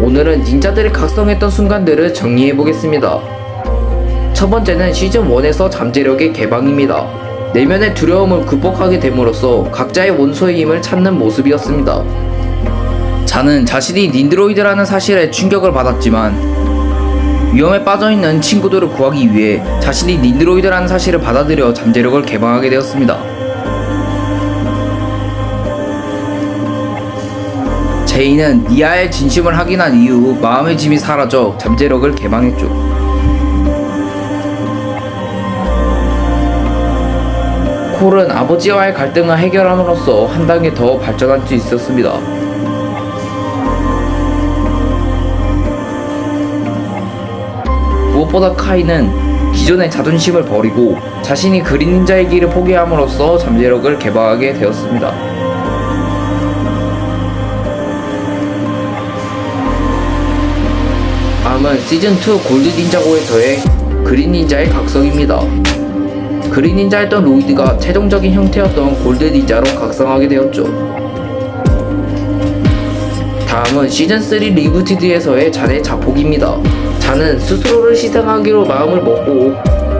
오늘은 닌자들이 각성했던 순간들을 정리해 보겠습니다. 첫 번째는 시즌 1에서 잠재력의 개방입니다. 내면의 두려움을 극복하게 됨으로써 각자의 원소의 힘을 찾는 모습이었습니다. 자는 자신이 닌드로이드라는 사실에 충격을 받았지만 위험에 빠져있는 친구들을 구하기 위해 자신이 닌드로이드라는 사실을 받아들여 잠재력을 개방하게 되었습니다. 제이는 니아의 진심을 확인한 이후 마음의 짐이 사라져 잠재력을 개방했죠. 콜은 아버지와의 갈등을 해결함으로써 한 단계 더 발전할 수 있었습니다. 무엇보다 카이는 기존의 자존심을 버리고 자신이 그린 닌자의 길을 포기함으로써 잠재력을 개방하게 되었습니다. 다음은 시즌2 골드 닌자고에서의 그린 닌자의 각성입니다. 그린 닌자였던 로이드가 최종적인 형태였던 골드 닌자로 각성하게 되었죠. 다음은 시즌3 리부티드에서의 잔의 자폭입니다. 잔은 스스로를 희생하기로 마음을 먹고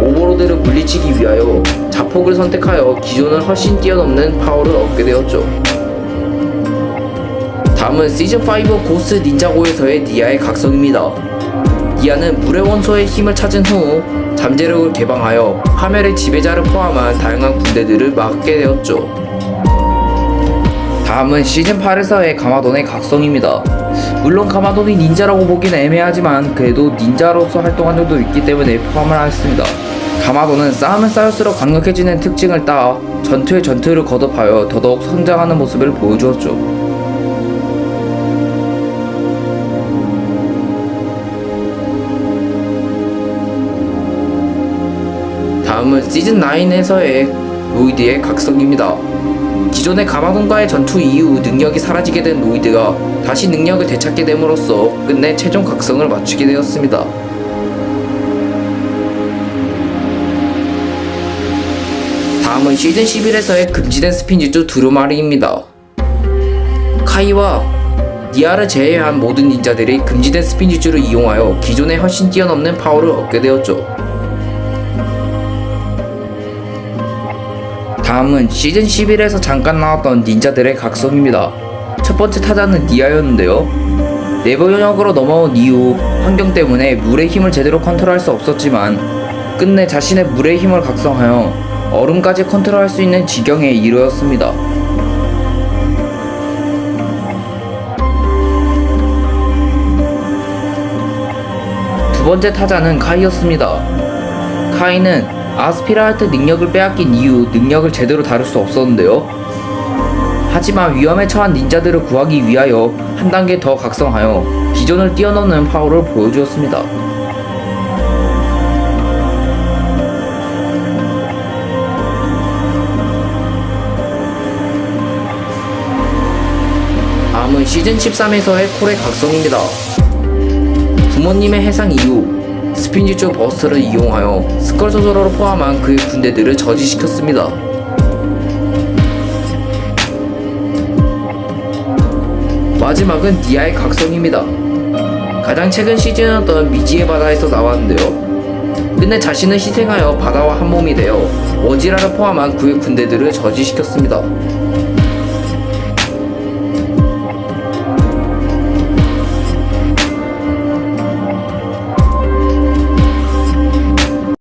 오버로드를 물리치기 위하여 자폭을 선택하여 기존을 훨씬 뛰어넘는 파워를 얻게 되었죠. 다음은 시즌5 고스 닌자고에서의 니아의 각성입니다. 니아는 물의 원소의 힘을 찾은 후 잠재력을 개방하여 화면의 지배자를 포함한 다양한 군대들을 막게 되었죠. 다음은 시즌 8에서의 가마돈의 각성입니다. 물론 가마돈이 닌자라고 보기는 애매하지만 그래도 닌자로서 활동한 적도 있기 때문에 포함을 하였습니다. 가마돈은 싸움을 쌓을수록 강력해지는 특징을 따 전투에 전투를 거듭하여 더더욱 성장하는 모습을 보여주었죠. 다음은 시즌 9에서의 로이드의 각성입니다. 기존의 가마돈과의 전투 이후 능력이 사라지게 된 로이드가 다시 능력을 되찾게 됨으로써 끝내 최종 각성을 맞추게 되었습니다. 다음은 시즌 11에서의 금지된 스피니즈 두루마리입니다. 카이와 니아를 제외한 모든 닌자들이 금지된 스피니즈를 이용하여 기존에 훨씬 뛰어넘는 파워를 얻게 되었죠. 다음은 시즌 11에서 잠깐 나왔던 닌자들의 각성입니다. 첫 번째 타자는 니아였는데요. 네버 영역으로 넘어온 이후 환경 때문에 물의 힘을 제대로 컨트롤할 수 없었지만 끝내 자신의 물의 힘을 각성하여 얼음까지 컨트롤할 수 있는 지경에 이르렀습니다. 두 번째 타자는 카이였습니다. 카이는 아스피라한테 능력을 빼앗긴 이후 능력을 제대로 다룰 수 없었는데요. 하지만 위험에 처한 닌자들을 구하기 위하여 한 단계 더 각성하여 기존을 뛰어넘는 파워를 보여주었습니다. 다음은 시즌 13에서의 콜의 각성입니다. 부모님의 해상 이후 스피니즈 버스를 이용하여 스컬 소설어를 포함한 그의 군대들을 저지시켰습니다. 마지막은 디아의 각성입니다. 가장 최근 시즌이었던 미지의 바다에서 나왔는데요. 끝내 자신을 희생하여 바다와 한 몸이 되어 워지라를 포함한 그의 군대들을 저지시켰습니다.